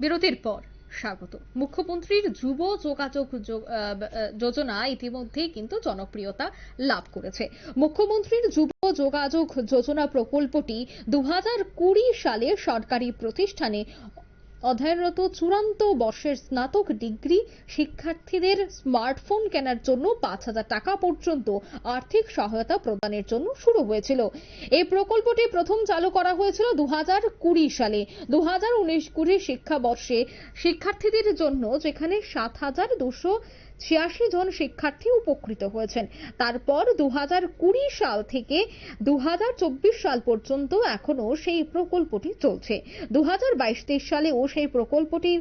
বিরতির পর স্বাগত। মুখ্যমন্ত্রীর যুব যোগাযোগ যোজনা ইতিমধ্যে কিন্তু জনপ্রিয়তা লাভ করেছে। মুখ্যমন্ত্রীর যুব যোগাযোগ যোজনা প্রকল্পটি দু সালে সরকারি প্রতিষ্ঠানে অধ্যয়নরত চূড়ান্ত বর্ষের স্নাতক ডিগ্রি শিক্ষার্থীদের স্মার্টফোন কেনার জন্য পাঁচ হাজার টাকা পর্যন্ত আর্থিক সহায়তা প্রদানের জন্য শুরু হয়েছিল। এই প্রকল্পটি প্রথম চালু করা হয়েছিল দু কুড়ি সালে। দু হাজার উনিশ কুড়ি শিক্ষাবর্ষে শিক্ষার্থীদের জন্য যেখানে সাত হাজার দুশো ছিয়াশি জন শিক্ষার্থী উপকৃত হয়েছেন। তারপর দু হাজার কুড়ি সাল থেকে দু হাজার চব্বিশ সাল পর্যন্ত এখনও সেই প্রকল্পটি চলছে। দু হাজার সালেও সেই প্রকল্পটি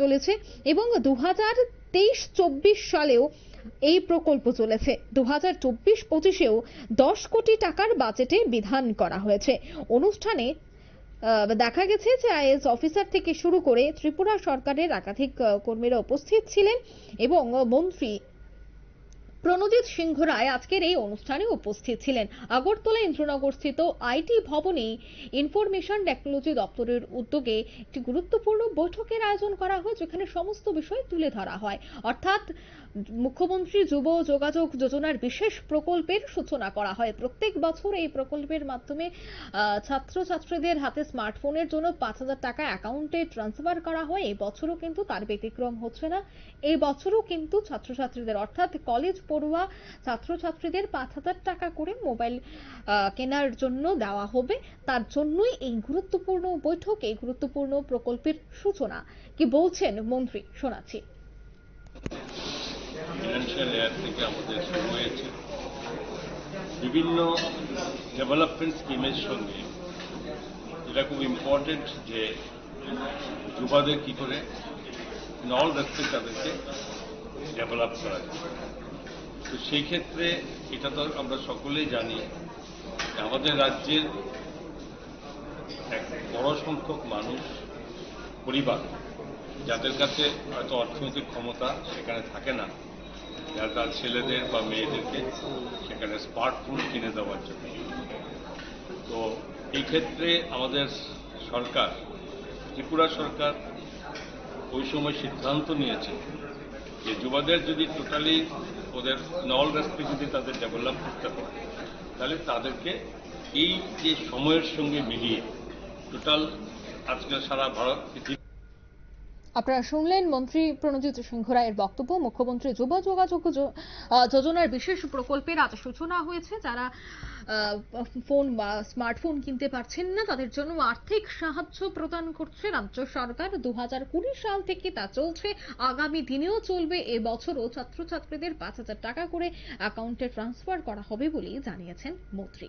চলেছে এবং দু হাজার তেইশ চব্বিশ সালেও এই প্রকল্প চলেছে। দু হাজার চব্বিশ পঁচিশেও দশ কোটি টাকার বাজেটে বিধান করা হয়েছে। অনুষ্ঠানে দেখা গেছে যে আইএস অফিসার থেকে শুরু করে ত্রিপুরা সরকারের একাধিক কর্মীরা উপস্থিত ছিলেন এবং মন্ত্রী প্রণজিৎ সিংহ রায় আজকের এই অনুষ্ঠানে উপস্থিত ছিলেন। আগরতলা ইন্দ্রনগর স্থিত আইটি ভবনে ইনফরমেশন টেকনোলজি দপ্তরের উদ্যোগে একটি গুরুত্বপূর্ণ বৈঠকের আয়োজন করা হয়, যেখানে সমস্ত বিষয় তুলে ধরা হয়। অর্থাৎ মুখ্যমন্ত্রী যুব যোগাযোগ যোজনার বিশেষ প্রকল্পের সূচনা করা হয়। প্রত্যেক বছর এই প্রকল্পের মাধ্যমে ছাত্রছাত্রীদের হাতে স্মার্টফোনের জন্য পাঁচ হাজার টাকা অ্যাকাউন্টে ট্রান্সফার করা হয়। এই বছরও কিন্তু তার ব্যতিক্রম হচ্ছে না। এই বছরও কিন্তু ছাত্রছাত্রীদের, অর্থাৎ কলেজ পড়ুয়া ছাত্রছাত্রীদের পাঁচ হাজার টাকা করে মোবাইল কেনার জন্য দেওয়া হবে। তার জন্যই এই গুরুত্বপূর্ণ বৈঠক, এই গুরুত্বপূর্ণ প্রকল্পের সূচনা। কি বলছেন মন্ত্রী? শোনাচ্ছি। থেকে আমাদের শুরু হয়েছে। বিভিন্ন ডেভেলপমেন্ট স্কিমের সঙ্গে এটা খুব ইম্পর্টেন্ট যে যুবাদের কি করে নল রেসপেক্ট তাদেরকে ডেভেলপ করা যায়। তো সেই ক্ষেত্রে এটা তো আমরা সকলেই জানি আমাদের রাজ্যের এক বড় সংখ্যক মানুষ, পরিবার, যাদের কাছে হয়তো অর্থনৈতিক ক্ষমতা সেখানে থাকে না। যারা তার ছেলেদের বা মেয়েদেরকে সেখানে স্মার্টফোন কিনে দেওয়ার জন্য। তো এই ক্ষেত্রে আমাদের সরকার, ত্রিপুরা সরকার ওই সময় সিদ্ধান্ত নিয়েছে যে যুবাদের যদি টোটালি ওদের নল রেসপেক্ট যদি তাদের ডেভেলপ করতে হয়, তাহলে তাদেরকে এই যে সময়ের সঙ্গে মিলিয়ে টোটাল আজকে সারা ভারত পৃথিবী আপনারা শুনলেন মন্ত্রী প্রণজিৎ সিংহ রায়ের বক্তব্য। মুখ্যমন্ত্রী যুব যোগাযোগ যোজনার বিশেষ প্রকল্পের আজ সূচনা হয়েছে। যারা ফোন বা স্মার্টফোন কিনতে পারছেন না, তাদের জন্য আর্থিক সাহায্য প্রদান করছে রাজ্য সরকার। দু কুড়ি সাল থেকে তা চলছে। আগামী দিনেও চলবে। এবছরও ছাত্রছাত্রীদের পাঁচ হাজার টাকা করে অ্যাকাউন্টে ট্রান্সফার করা হবে বলেই জানিয়েছেন মন্ত্রী।